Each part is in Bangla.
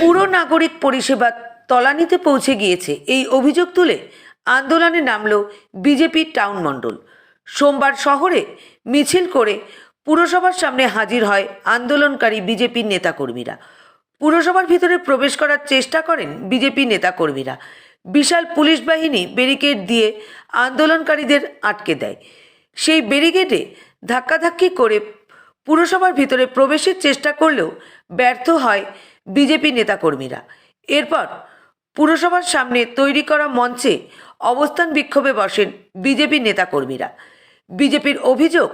পুরো নাগরিক পরিষেবা তলানিতে পৌঁছে গিয়েছে। এই অভিযোগ তুলে আন্দোলনে নামল বিজেপির টাউন মণ্ডল। সোমবার শহরে মিছিল করে পুরসভার সামনে হাজির হয় আন্দোলনকারী বিজেপির নেতাকর্মীরা। পুরসভার ভিতরে প্রবেশ করার চেষ্টা করেন বিজেপি নেতাকর্মীরা। বিশাল পুলিশ বাহিনী ব্যারিকেড দিয়ে আন্দোলনকারীদের আটকে দেয়। সেই ব্যারিকেডে ধাক্কাধাক্কি করে পুরসভার ভিতরে প্রবেশের চেষ্টা করলেও ব্যর্থ হয় বিজেপি নেতাকর্মীরা। এরপর পুরসভার সামনে তৈরি করা মঞ্চে অবস্থান বিক্ষোভে বসেন বিজেপি নেতাকর্মীরা। বিজেপির অভিযোগ,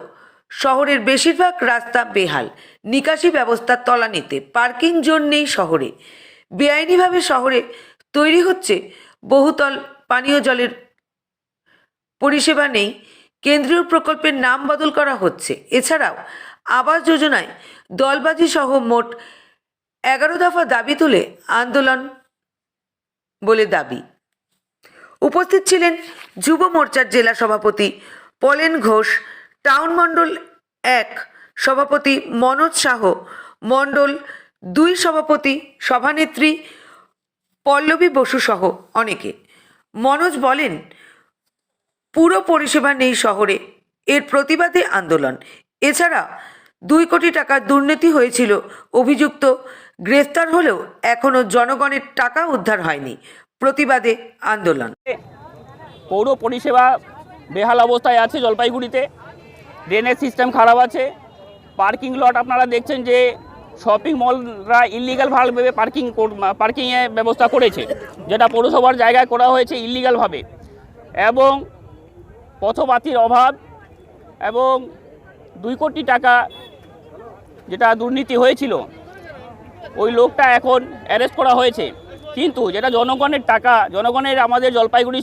শহরের বেশিরভাগ রাস্তা বেহাল, নিকাশি ব্যবস্থার তলানিতে, পার্কিং জোন নেই শহরে। বেআইনিভাবে শহরে তৈরি হচ্ছে বহুতল পানীয় জলের পরিষেবা নেই, কেন্দ্রীয় প্রকল্পের নাম বদল করা হচ্ছে। এছাড়াও আবাস যোজনায় দলবাজি সহ মোট এগারো দফা দাবি তুলে আন্দোলন বলে দাবি। উপস্থিত ছিলেন যুব মোর্চার জেলা সভাপতি পলেন ঘোষ, টাউন মণ্ডল এক সভাপতি মনোজ শাহ মণ্ডল দুই সভাপতি সভানেত্রী পল্লবী বসু সহ অনেকে। মনোজ বলেন, পুরো পরিষেবা নেই শহরে, এর প্রতিবাদে আন্দোলন। এছাড়া দুই কোটি টাকার দুর্নীতি হয়েছিল। অভিযুক্ত গ্রেফতার হলেও এখনও জনগণের টাকা উদ্ধার হয়নি। প্রতিবাদে আন্দোলন। পৌর পরিষেবা বেহাল অবস্থায় আছে জলপাইগুড়িতে। ড্রেনেজ সিস্টেম খারাপ আছে। পার্কিং লট আপনারা দেখছেন যে শপিং মলরা ইলিগালভাবে পার্কিং পার্কিংয়ে ব্যবস্থা করেছে। যেটা পৌরসভার জায়গায় করা হয়েছে ইলিগালভাবে এবং পথপাতির অভাব এবং দুই কোটি টাকা যেটা দুর্নীতি হয়েছিল, ওই লোকটা এখন অ্যারেস্ট করা হয়েছে। কিন্তু যেটা জনগণের টাকা, জনগণের আমাদের জলপাইগুড়ি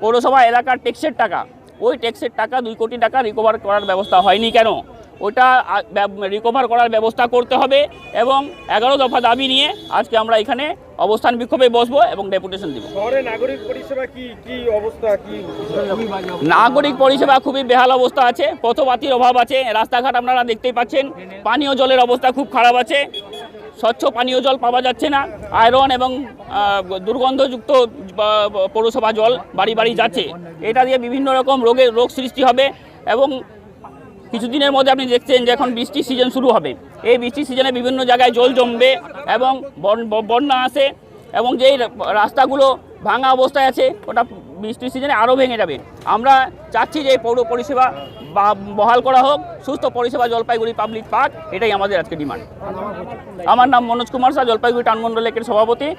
পৌরসভা এলাকার ট্যাক্সের টাকা, ওই ট্যাক্সের টাকা দুই কোটি টাকা রিকভার করার ব্যবস্থা হয়নি কেন? ওটা রিকভার করার ব্যবস্থা করতে হবে এবং এগারো দফা দাবি নিয়ে আজকে আমরা এখানে অবস্থান বিক্ষোভে বসবো এবং ডেপুটেশন দিব। নাগরিক পরিষেবা কি কি অবস্থা কি? নাগরিক পরিষেবা খুবই বেহাল অবস্থা আছে পথপাতির অভাব আছে রাস্তাঘাট আপনারা দেখতেই পাচ্ছেন পানীয় জলের অবস্থা খুব খারাপ আছে স্বচ্ছ পানীয় জল পাওয়া যাচ্ছে না আয়রন এবং দুর্গন্ধযুক্ত পৌরসভা জল বাড়ি বাড়ি যাচ্ছে এটা দিয়ে বিভিন্ন রকম রোগের রোগ সৃষ্টি হবে এবং কিছুদিনের মধ্যে আপনি দেখছেন যে এখন বৃষ্টির সিজন শুরু হবে। এই বৃষ্টির সিজনে বিভিন্ন জায়গায় জল জমবে এবং বন- বন্যা আসে এবং যেই রাস্তাগুলো ভাঙা অবস্থায় আছে, ওটা বৃষ্টির সিজনে আরও ভেঙে যাবে। আমরা চাচ্ছি যে পৌর পরিষেবা বহাল করা হোক, সুস্থ পরিষেবা জলপাইগুড়ি পাবলিক পার্ক, এটাই আমাদের আজকে ডিমান্ড। আমার নাম মনোজ কুমার শাহ জলপাইগুড়ি টানমন্ডল একের সভাপতি।